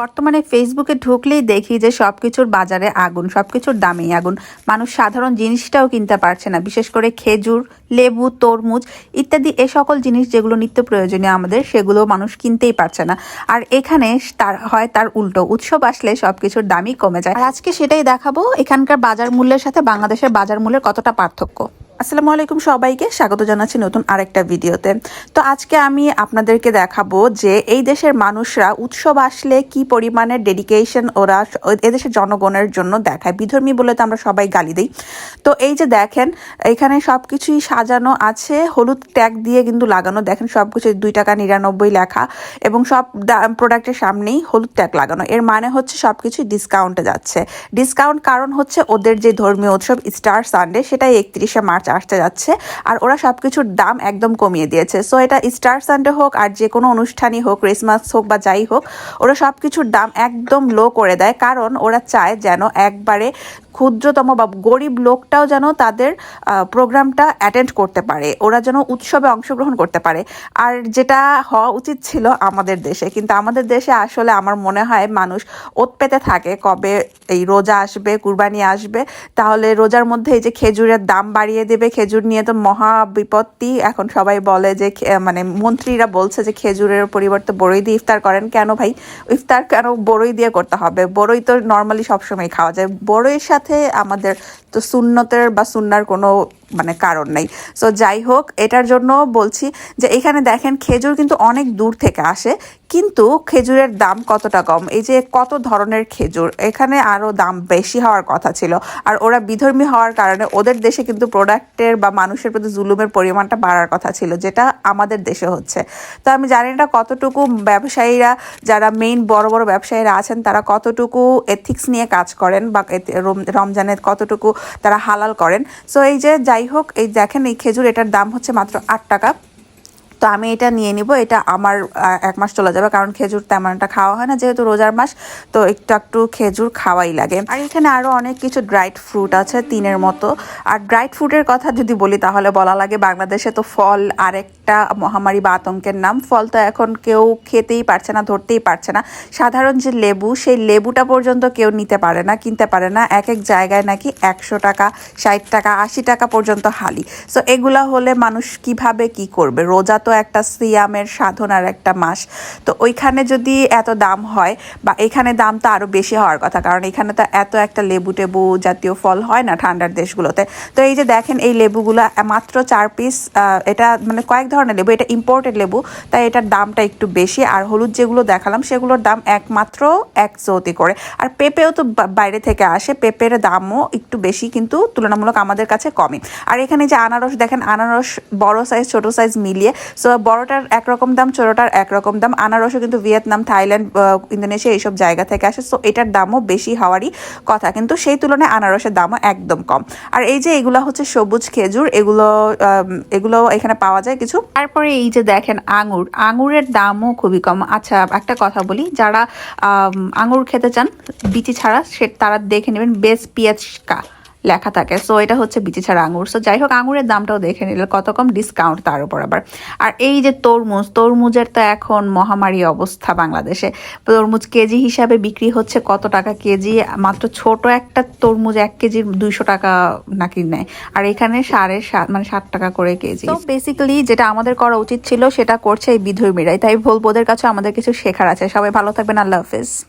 বর্তমানে ফেসবুকে ঢুকলেই দেখি যে সব কিছুর বাজারে আগুন সব কিছুর দামেই আগুন। মানুষ সাধারণ জিনিসটাও কিনতে পারছে না, বিশেষ করে খেজুর, লেবু, তরমুজ ইত্যাদি এ সকল জিনিস যেগুলো নিত্য প্রয়োজনীয় আমাদের, সেগুলো মানুষ কিনতেই পারছে না। আর এখানে তার, হয় তার উল্টো, উৎসব আসলে সব কিছুর দামই কমে যায়। আর আজকে সেটাই দেখাবো, এখানকার বাজার মূল্যের সাথে বাংলাদেশের বাজার মূল্যের কতটা পার্থক্য। আসসালামু আলাইকুম সবাইকে, স্বাগত জানাচ্ছি নতুন আরেকটা ভিডিওতে। তো আজকে আমি আপনাদেরকে দেখাবো যে এই দেশের মানুষরা উৎসব আসলে কি পরিমাণের ডেডিকেশন ওরা এদেশের জনগণের জন্য দেখায়। বিধর্মী বলে তো আমরা সবাই গালি দিই। তো এই যে দেখেন, এখানে সব কিছুই সাজানো আছে, হলুদ ট্যাগ দিয়ে কিন্তু লাগানো। দেখেন সব কিছু দুই টাকা নিরানব্বই লেখা এবং সব প্রোডাক্টের সামনেই হলুদ ট্যাগ লাগানো। এর মানে হচ্ছে সব কিছু ডিসকাউন্টে যাচ্ছে। ডিসকাউন্ট কারণ হচ্ছে ওদের যে ধর্মীয় উৎসব স্টার সানডে সেটাই একত্রিশে মার্চ আসতে যাচ্ছে। আর ওরা সব কিছুর দাম একদম কমিয়ে দিয়েছে। সো এটা স্টার সানডে হোক আর যে কোনো অনুষ্ঠানই হোক ক্রিসমাস হোক বা যাই হোক, ওরা সব কিছুর দাম একদম লো করে দেয়। কারণ ওরা চায় যেন একবারে ক্ষুদ্রতম বা গরিব লোকটাও যেন তাদের প্রোগ্রামটা অ্যাটেন্ড করতে পারে। ওরা যেন উৎসবে অংশগ্রহণ করতে পারে। আর যেটা হওয়া উচিত ছিল আমাদের দেশে, কিন্তু আমাদের দেশে আসলে আমার মনে হয় মানুষ ওত পেতে থাকে কবে এই রোজা আসবে, কুরবানি আসবে। তাহলে রোজার মধ্যে এই যে খেজুরের দাম বাড়িয়ে দেবে, খেজুর নিয়ে তো মহা বিপত্তি। এখন সবাই বলে যে মানে মন্ত্রীরা বলছে যে খেজুরের পরিবর্তে বড়ই দিয়ে ইফতার করেন। কেন ভাই? ইফতার কেন বড়ই দিয়ে করতে হবে? বড়ই তো নর্মালি সবসময় খাওয়া যায়। বড়ইয়ের সাথে সাথে আমাদের তো সুন্নতের বা সুন্নার কোনো মানে কারণ নেই। সো যাই হোক, এটার জন্য বলছি যে এখানে দেখেন খেজুর কিন্তু অনেক দূর থেকে আসে, কিন্তু খেজুরের দাম কতটা কম? এই যে কত ধরনের খেজুর? এখানে আরও দাম বেশি হওয়ার কথা ছিল। আর ওরা বিধর্মী হওয়ার কারণে ওদের দেশে কিন্তু প্রোডাক্টের বা মানুষের প্রতি জুলুমের পরিমাণটা বাড়ার কথা ছিল, যেটা আমাদের দেশে হচ্ছে। তো আমি জানি না কতটুকু ব্যবসায়ীরা, যারা মেইন বড় বড় ব্যবসায়ীরা আছেন, তারা কতটুকু এথিক্স নিয়ে কাজ করেন বা রমজানের কতটুকু তারা হালাল করেন। সো এই যে যাই হোক এই দেখেন এই খেজুর এটার দাম হচ্ছে মাত্র আট টাকা। তো আমি এটা নিয়ে নিব। এটা আমার এক মাস চলে যাবে কারণ খেজুর তেমন একটা খাওয়া হয় না যেহেতু রোজার মাস, তো একটু একটু খেজুর খাওয়াই লাগে। আর এখানে আরও অনেক কিছু ড্রাইড ফ্রুট আছে তিনের মতো। আর ড্রাইড ফ্রুটের কথা যদি বলি তাহলে বলা লাগে বাংলাদেশে তো ফল আরেকটা মহামারী বা আতঙ্কের নাম। ফল তো এখন কেউ খেতেই পারছে না, ধরতেই পারছে না। সাধারণ যে লেবু, সেই লেবুটা পর্যন্ত কেউ নিতে পারে না, কিনতে পারে না। এক এক জায়গায় নাকি একশো টাকা, ষাট টাকা, আশি টাকা পর্যন্ত হালি। সো এগুলা হলে মানুষ কীভাবে কি করবে? রোজা তো একটা সিয়ামের সাধনার একটা মাস। তো ওইখানে যদি এত দাম হয় বা এখানে দাম তো আরও বেশি হওয়ার কথা, কারণ এখানে তো এত একটা লেবু টেবু জাতীয় ফল হয় না ঠান্ডার দেশগুলোতে। তো এই যে দেখেন এই লেবুগুলো মাত্র চার পিস এটা মানে কয়েক ধরনের লেবু, এটা ইম্পোর্টেড লেবু, তাই এটার দামটা একটু বেশি। আর হলুদ যেগুলো দেখালাম, সেগুলোর দাম একমাত্র এক চৌতি করে। আর পেঁপেও তো বাইরে থেকে আসে, পেঁপের দামও একটু বেশি, কিন্তু তুলনামূলক আমাদের কাছে কমে আর এখানে যে আনারস, দেখেন আনারস বড় সাইজ ছোট সাইজ মিলিয়ে সো বড়টার একরকম দাম, ছোটোটার একরকম দাম। আনারসও কিন্তু ভিয়েতনাম, থাইল্যান্ড ইন্দোনেশিয়া এইসব জায়গা থেকে আসে। সো এটার দামও বেশি হওয়ারই কথা। কিন্তু সেই তুলনায় আনারসের দামও একদম কম। আর এই যে এগুলো হচ্ছে সবুজ খেজুর, এগুলো এগুলো এখানে পাওয়া যায় কিছু। তারপরে এই যে দেখেন আঙুর। আঙুরের দামও খুবই কম। আচ্ছা একটা কথা বলি। যারা আঙুর খেতে চান, বিচি ছাড়া, সে, তারা দেখে নেবেন বেস পিয়াজকা। লেখা থাকে। সো এটা হচ্ছে বিচি ছাড়া আঙুর। সো যাই হোক, আঙুরের দামটাও দেখে নিলে কত কম ডিসকাউন্ট তার উপর আবার। আর এই যে তরমুজ, তরমুজের তো এখন মহামারী অবস্থা বাংলাদেশে। তরমুজ কেজি হিসাবে বিক্রি হচ্ছে কত টাকা কেজি? মাত্র ছোট একটা তরমুজ এক কেজির দুইশো টাকা নাকি নেয়। আর এখানে সাড়ে সাত মানে ষাট টাকা করে কেজি। তো বেসিক্যালি যেটা আমাদের করা উচিত ছিল, সেটা করছে এই বিধর্মীরাই। তাই বলব, ওদের কাছে আমাদের কিছু শেখার আছে। সবাই ভালো থাকবেন। আল্লাহ হাফিজ।